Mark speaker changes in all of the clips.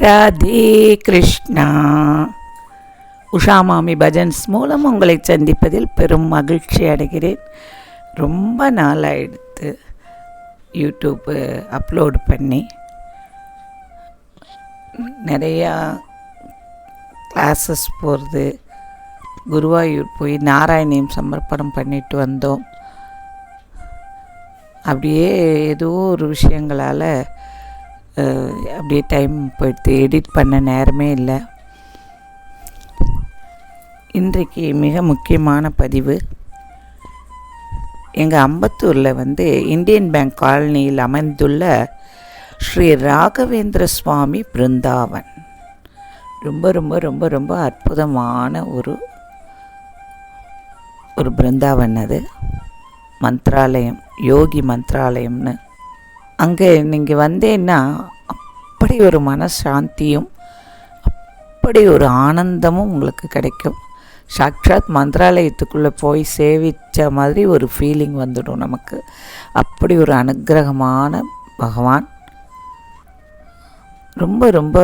Speaker 1: ராதே கிருஷ்ணா. உஷாமாமி பஜன்ஸ் மூலம் உங்களை சந்திப்பதில் பெரும் மகிழ்ச்சி அடைகிறேன். ரொம்ப நாளாயிடுத்து யூடியூப்பு அப்லோடு பண்ணி. நிறையா கிளாஸஸ் போகிறது குருவாயூர் போய் நாராயணியம் சமர்ப்பணம் பண்ணிட்டு வந்தோம். அப்படியே ஏதோ ஒரு விஷயங்களால் அப்படியே டைம் போயிடுத்து எடிட் பண்ண நேரமே இல்லை. இன்றைக்கு மிக முக்கியமான பதிவு. எங்கள் அம்பத்தூரில் வந்து இந்தியன் பேங்க் காலனியில் அமைந்துள்ள ஸ்ரீ ராகவேந்திர சுவாமி பிருந்தாவன். ரொம்ப ரொம்ப ரொம்ப ரொம்ப அற்புதமான ஒரு ஒரு பிருந்தாவன் அது. மந்த்ராலயம் யோகி மந்த்ராலயம்னு. அங்கே நீங்கள் வந்தேன்னா அப்படி ஒரு மனசாந்தியும் அப்படி ஒரு ஆனந்தமும் உங்களுக்கு கிடைக்கும். சாக்ஷாத் மந்திராலயத்துக்குள்ளே போய் சேவித்த மாதிரி ஒரு ஃபீலிங் வந்துடும் நமக்கு. அப்படி ஒரு அனுக்கிரகமான பகவான் ரொம்ப ரொம்ப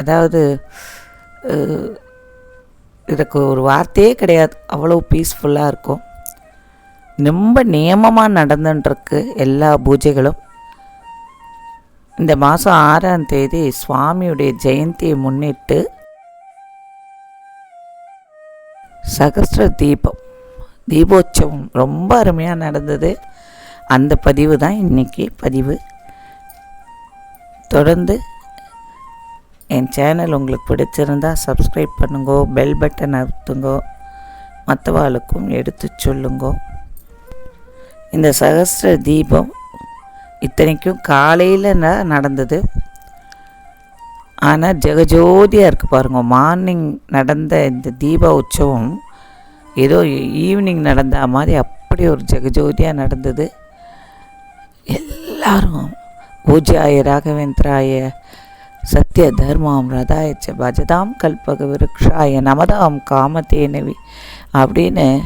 Speaker 1: அதாவது இதுக்கு ஒரு வார்த்தையே கிடையாது. அவ்வளோ பீஸ்ஃபுல்லாக இருக்கும். ரொம்ப நியமமாக நடந்துட்டுருக்கு எல்லா பூஜைகளும். இந்த மாதம் ஆறாம் தேதி சுவாமியுடைய ஜெயந்தியை முன்னிட்டு சகஸ்ர தீபம் தீபோற்சவம் ரொம்ப அருமையாக நடந்தது. அந்த பதிவு தான் இன்றைக்கி பதிவு. தொடர்ந்து என் சேனல் உங்களுக்கு பிடிச்சிருந்தா சப்ஸ்கிரைப் பண்ணுங்கோ பெல் பட்டன் அழுத்துங்கோ மற்றவாளுக்கும் எடுத்து சொல்லுங்கோ. இந்த சகஸ்ர தீபம் இத்தனைக்கும் காலையில் நடந்தது. ஆனால் ஜெகஜோதியாக இருக்குது பாருங்க மார்னிங் நடந்த இந்த தீப உற்சவம் ஏதோ ஈவினிங் நடந்த மாதிரி அப்படி ஒரு ஜெகஜோதியாக நடந்தது. எல்லாரும் பூஜாய ராகவேந்திராய சத்ய தர்மம் ரதாயச்ச பஜதாம் கல்பக விருக்ஷாய நமதாம் காமதேனவி அப்படின்னு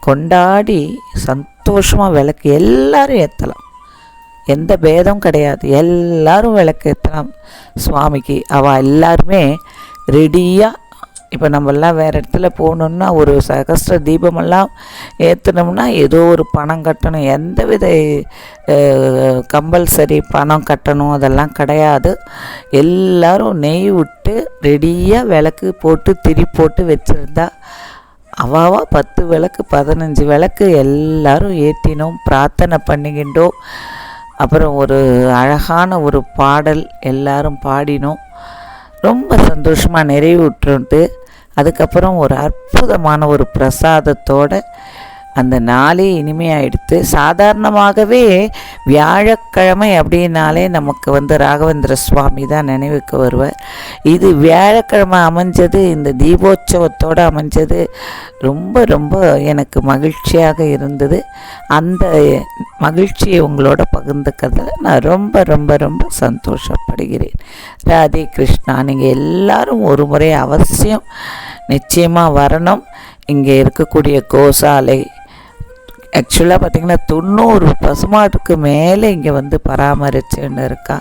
Speaker 1: கொண்டாடி சந்தோஷமாக விளக்கு எல்லாரும் ஏற்றலாம் எந்த பேதம் கிடையாது. எல்லாரும் விளக்கு ஏற்றலாம் சுவாமிக்கு அவள் எல்லாருமே ரெடியாக இப்போ நம்மெல்லாம் வேறு இடத்துல போகணுன்னா ஒரு சகஸ்ர தீபமெல்லாம் ஏற்றினோம்னா ஏதோ ஒரு பணம் கட்டணும். எந்த வித கம்பல்சரி பணம் கட்டணும் அதெல்லாம் கிடையாது. எல்லோரும் நெய் விட்டு ரெடியாக விளக்கு போட்டு திரி போட்டு வச்சுருந்தா அவாவா பத்து விளக்கு பதினஞ்சு விளக்கு எல்லோரும் ஏற்றினோம் பிரார்த்தனை பண்ணிக்கிட்டோம். அப்புறம் ஒரு அழகான ஒரு பாடல் எல்லாரும் பாடினோம். ரொம்ப சந்தோஷமாக நிறைவுற்றுட்டு அதுக்கப்புறம் ஒரு அற்புதமான ஒரு பிரசாதத்தோட அந்த நாளே இனிமையாயிடுத்து சாதாரணமாகவே வியாழக்கிழமை அப்படின்னாலே நமக்கு வந்து ராகவேந்திர சுவாமி தான் நினைவுக்கு வருவார். இது வியாழக்கிழமை அமைஞ்சது இந்த தீபோற்சவத்தோடு அமைஞ்சது ரொம்ப ரொம்ப எனக்கு மகிழ்ச்சியாக இருந்தது. அந்த மகிழ்ச்சியை உங்களோட பகிர்ந்துக்கிறதுல நான் ரொம்ப ரொம்ப ரொம்ப சந்தோஷப்படுகிறேன். ராதே கிருஷ்ணா நீங்கள் எல்லாரும் ஒரு முறை அவசியம் நிச்சயமாக வரணும். இங்கே இருக்கக்கூடிய கோசாலை ஆக்சுவலாக பார்த்திங்கன்னா தொண்ணூறு பசுமாட்டுக்கு மேலே இங்கே வந்து பராமரிச்சுன்னு இருக்கா.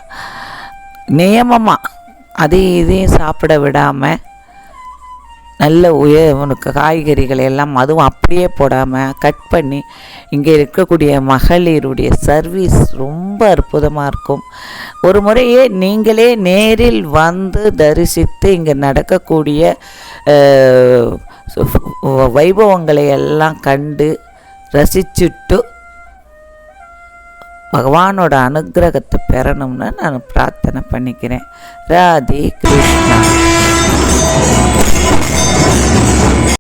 Speaker 1: நியமமாக அதையும் இதையும் சாப்பிட விடாமல் நல்ல உயர் உனக்கு காய்கறிகளை எல்லாம் அதுவும் அப்படியே போடாமல் கட் பண்ணி இங்கே இருக்கக்கூடிய மகளிருடைய சர்வீஸ் ரொம்ப அற்புதமாக இருக்கும். ஒரு முறையே நீங்களே நேரில் வந்து தரிசித்து இங்கே நடக்கக்கூடிய வைபவங்களை எல்லாம் கண்டு ரசிச்சுட்டு பகவானோட அனுக்கிரகத்தை பெறணும்னு நான் பிரார்த்தனை பண்ணிக்கிறேன். ராதே கிருஷ்ணா.